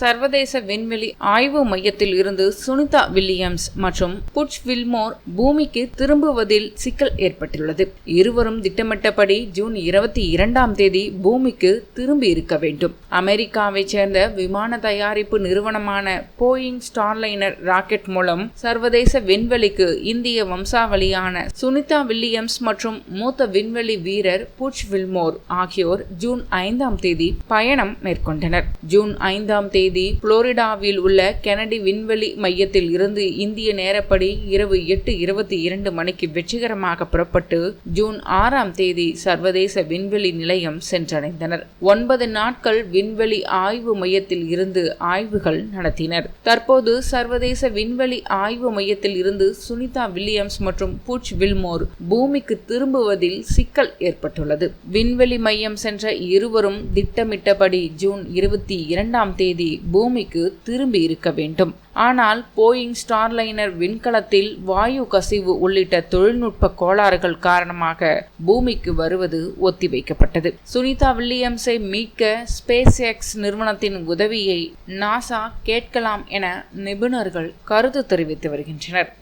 சர்வதேச விண்வெளி ஆய்வு மையத்தில் இருந்து சுனிதா வில்லியம்ஸ் மற்றும் புட்ச் வில்மோர் பூமிக்கு திரும்புவதில் சிக்கல் ஏற்பட்டுள்ளது. இருவரும் திட்டமிட்டபடி ஜூன் இருபத்தி இரண்டாம் தேதி பூமிக்கு திரும்பி இருக்க வேண்டும். அமெரிக்காவைச் சேர்ந்த விமான தயாரிப்பு நிறுவனமான போயிங் ஸ்டார்லைனர் ராக்கெட் மூலம் சர்வதேச விண்வெளிக்கு இந்திய வம்சாவளியான சுனிதா வில்லியம்ஸ் மற்றும் மூத்த விண்வெளி வீரர் புட்ச் வில்மோர் ஆகியோர் ஜூன் ஐந்தாம் தேதி பயணம் மேற்கொண்டனர். ஜூன் ஐந்தாம் தேதி புளோரிடாவில் உள்ள கெனடி விண்வெளி மையத்தில் இருந்து இந்திய நேரப்படி இரவு எட்டு இருபத்தி இரண்டு மணிக்கு வெற்றிகரமாக புறப்பட்டு ஜூன் ஆறாம் தேதி சர்வதேச விண்வெளி நிலையம் சென்றடைந்தனர். ஒன்பது நாட்கள் விண்வெளி ஆய்வு மையத்தில் இருந்து ஆய்வுகள் நடத்தினர். தற்போது சர்வதேச விண்வெளி ஆய்வு மையத்தில் இருந்து சுனிதா வில்லியம்ஸ் மற்றும் பூச் வில்மோர் பூமிக்கு திரும்புவதில் சிக்கல் ஏற்பட்டுள்ளது. விண்வெளி மையம் சென்ற இருவரும் திட்டமிட்டபடி ஜூன் இருபத்தி இரண்டாம் தேதி பூமிக்கு திரும்பி இருக்க வேண்டும். ஆனால் போயிங் ஸ்டார்லைனர் விண்கலத்தில் வாயு கசிவு உள்ளிட்ட தொழில்நுட்ப கோளாறுகள் காரணமாக பூமிக்கு வருவது ஒத்திவைக்கப்பட்டது. சுனிதா வில்லியம்ஸை மீட்க ஸ்பேஸ் எக்ஸ் நிறுவனத்தின் உதவியை நாசா கேட்கலாம் என நிபுணர்கள் கருத்து தெரிவித்து வருகின்றனர்.